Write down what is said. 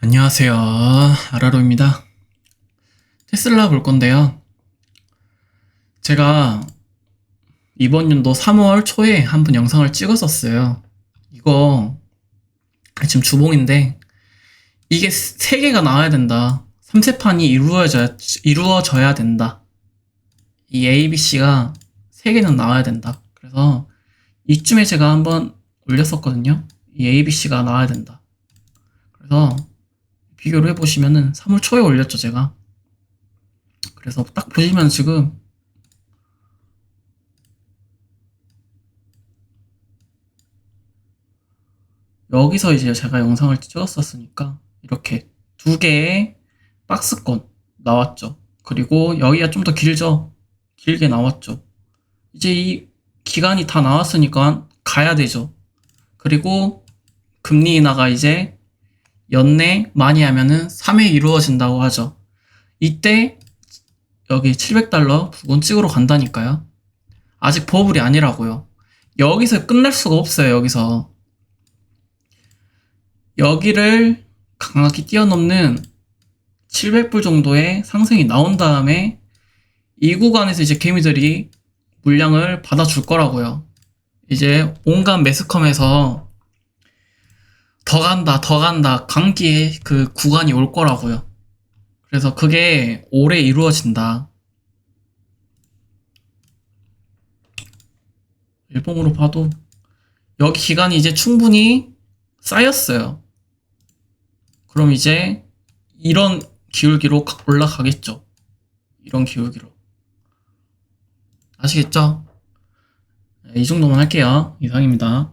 안녕하세요. 아라로입니다. 테슬라 볼 건데요. 제가 이번 연도 3월 초에 한 번 영상을 찍었었어요. 이거 지금 주봉인데 이게 세 개가 나와야 된다. 3세판이 이루어져야, 이루어져야 된다. 이 A, B, C가 세 개는 나와야 된다. 그래서 이쯤에 제가 한번 올렸었거든요. 이 A, B, C가 나와야 된다. 그래서 비교를 해보시면은 3월 초에 올렸죠, 제가. 그래서 딱 보시면 지금 여기서 이제 제가 영상을 찍었었으니까 이렇게 두 개의 박스권 나왔죠. 그리고 여기가 좀 더 길죠. 길게 나왔죠. 이제 이 기간이 다 나왔으니까 가야 되죠. 그리고 금리 인하가 이제 연내 많이 하면은 3회 이루어진다고 하죠. 이때 여기 700달러 부근 찍으러 간다니까요. 아직 버블이 아니라고요. 여기서 끝날 수가 없어요, 여기서. 여기를 강하게 뛰어넘는 700불 정도의 상승이 나온 다음에 이 구간에서 이제 개미들이 물량을 받아줄 거라고요. 이제 온갖 매스컴에서 더 간다, 더 간다, 강기의 그 구간이 올 거라고요. 그래서 그게 올해 이루어진다. 일봉으로 봐도 여기 기간이 이제 충분히 쌓였어요. 그럼 이제 이런 기울기로 가- 올라가겠죠. 이런 기울기로. 아시겠죠? 네, 이 정도만 할게요. 이상입니다.